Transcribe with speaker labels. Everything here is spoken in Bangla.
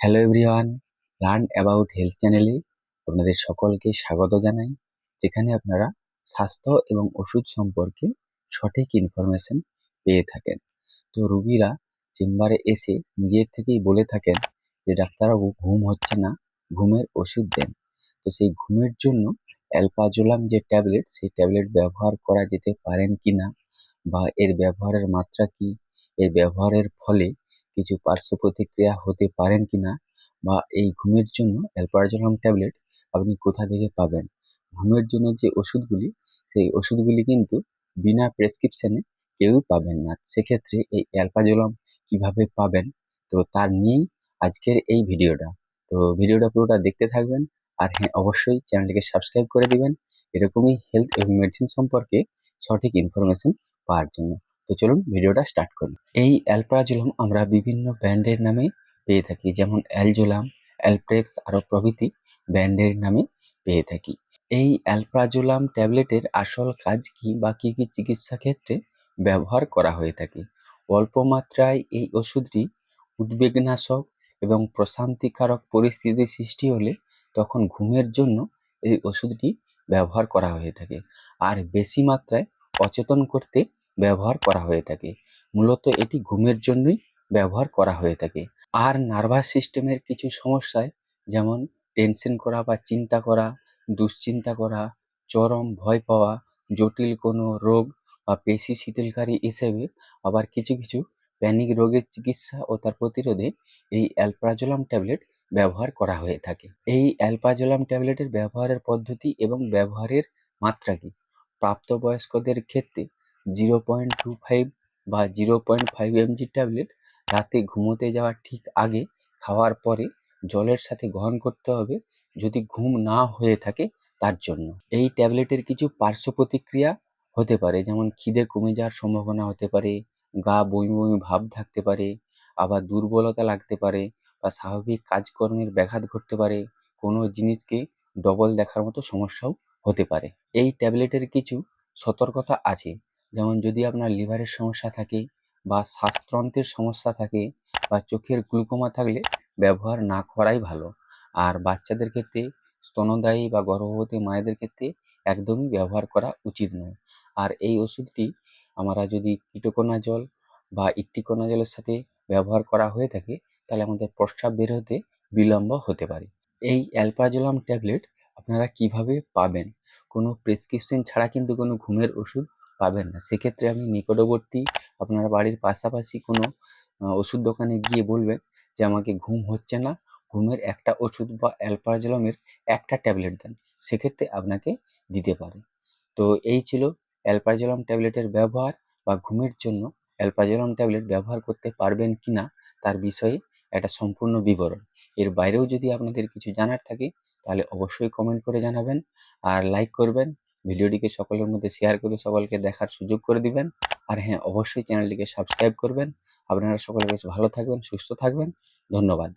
Speaker 1: Hello everyone learn about health চ্যানেলে আপনাদের সকলকে স্বাগত জানাই, যেখানে আপনারা স্বাস্থ্য এবং ওষুধ সম্পর্কে সঠিক ইনফরমেশন পেয়ে থাকেন। তো রুগীরা চেম্বারে এসে নিজের থেকেই বলে থাকেন যে ডাক্তারবাবু ঘুম হচ্ছে না, ঘুমের ওষুধ দেন। তো সেই ঘুমের জন্য অ্যালপাজোলাম যে ট্যাবলেট সেই ট্যাবলেট ব্যবহার করা যেতে পারেন কি না বা এর ব্যবহারের মাত্রা কি, এর ব্যবহারের ফলে কিছু পার্শ্ব প্রতিক্রিয়া হতে পারেন কি না বা এই ঘুমের জন্য অ্যালপারাজোলাম ট্যাবলেট আপনি কোথা থেকে পাবেন? ঘুমের জন্য যে ওষুধগুলি, সেই ওষুধগুলি কিন্তু বিনা প্রেসক্রিপশানে কেউই পাবেন না। সেক্ষেত্রে এই অ্যালপাজোলাম কীভাবে পাবেন? তো তার নিয়েই আজকের এই ভিডিওটা। তো ভিডিওটা পুরোটা দেখতে থাকবেন আর হ্যাঁ অবশ্যই চ্যানেলটিকে সাবস্ক্রাইব করে দিবেন। এরকমই হেলথ এবং মেডিসিন সম্পর্কে সঠিক ইনফরমেশন পাওয়ার জন্য। তো চলুন ভিডিওটা স্টার্ট করি। এই অ্যালপ্রাজোলাম আমরা বিভিন্ন ব্র্যান্ডের নামে পেয়ে থাকি, যেমন অ্যালজোলাম অ্যালপ্রেক্স আরও প্রভৃতি ব্র্যান্ডের নামে পেয়ে থাকি। এই অ্যালপ্রাজোলাম ট্যাবলেটের আসল কাজ কি বা কী কী চিকিৎসা ক্ষেত্রে ব্যবহার করা হয়ে থাকে? অল্প মাত্রায় এই ওষুধটি উদ্বেগনাশক এবং প্রশান্তিকারক পরিস্থিতি সৃষ্টি হলে তখন ঘুমের জন্য এই ওষুধটি ব্যবহার করা হয়ে থাকে। আর বেশি মাত্রায় অচেতন করতে ব্যবহার করা হয়ে থাকে। মূলত এটি ঘুমের জন্যই ব্যবহার করা হয়ে থাকে। আর নার্ভাস সিস্টেমের কিছু সমস্যায়, যেমন টেনশন করা বা চিন্তা করা, দুশ্চিন্তা করা, চরম ভয় পাওয়া, জটিল কোনো রোগ বা পেশি শিথিলকারী হিসেবে আবার কিছু কিছু প্যানিক রোগের চিকিৎসা ও তার প্রতিরোধে এই অ্যালপ্রাজোলাম ট্যাবলেট ব্যবহার করা হয়ে থাকে। এই অ্যালপাজোলাম ট্যাবলেটের ব্যবহারের পদ্ধতি এবং ব্যবহারের মাত্রা কি? প্রাপ্তবয়স্কদের ক্ষেত্রে জিরো পয়েন্ট টু ফাইভ বা zero point five mg tablet রাতে ঘুমোতে যাওয়ার ঠিক আগে খাওয়ার পরে জলের সাথে গ্রহণ করতে হবে যদি ঘুম না হয়ে থাকে তার জন্য। এই ট্যাবলেটের কিছু পার্শ্ব প্রতিক্রিয়া হতে পারে, যেমন খিদে কমে যাওয়ার সম্ভাবনা হতে পারে, গা বমি বমি ভাব থাকতে পারে, আবার দুর্বলতা লাগতে পারে বা স্বাভাবিক কাজকর্মের ব্যাঘাত ঘটতে পারে, কোনো জিনিসকে ডবল দেখার মতো সমস্যাও হতে পারে। এই ট্যাবলেটের কিছু সতর্কতা আছে। যেমন যদি আপনার লিভারের সমস্যা থাকে বা শ্বাসতন্ত্রের সমস্যা থাকে বা চোখের গ্লুকোমা থাকলে ব্যবহার না করাই ভালো। আর বাচ্চাদের ক্ষেত্রে স্তনদায়ী বা গর্ভবতী মায়েদের ক্ষেত্রে একদমই ব্যবহার করা উচিত নয়। আর এই ওষুধটি আমরা যদি কিটোকোনা জল বা ইট্টিকোনাজলের সাথে ব্যবহার করা হয়ে থাকে, তাহলে আমাদের প্রস্রাব বের হতে বিলম্ব হতে পারে। এই অ্যালপ্রাজোলাম ট্যাবলেট আপনারা কীভাবে পাবেন? কোনো প্রেসক্রিপশন ছাড়া কিন্তু কোনো ঘুমের ওষুধ পাবেন না। সেক্ষেত্রে আপনি নিকটবর্তী আপনার বাড়ির পাশাপাশি কোনো ওষুধ দোকানে গিয়ে বলবেন যে আমাকে ঘুম হচ্ছে না, ঘুমের একটা ওষুধ বা অ্যালপাজোলামের একটা ট্যাবলেট দেন। সেক্ষেত্রে আপনাকে দিতে পারে। তো এই ছিল অ্যালপাজোলাম ট্যাবলেটের ব্যবহার বা ঘুমের জন্য অ্যালপাজোলাম ট্যাবলেট ব্যবহার করতে পারবেন কি না, তার বিষয়ে একটা সম্পূর্ণ বিবরণ। এর বাইরেও যদি আপনাদের কিছু জানার থাকে, তাহলে অবশ্যই কমেন্ট করে জানাবেন। আর লাইক করবেন ভিডিওটিকে সকলের মধ্যে শেয়ার করে সকলকে দেখার সুযোগ করে দিবেন। আর হ্যাঁ অবশ্যই চ্যানেলটিকে সাবস্ক্রাইব করবেন। আপনারা সকলে বেশ ভালো থাকবেন, সুস্থ থাকবেন। ধন্যবাদ।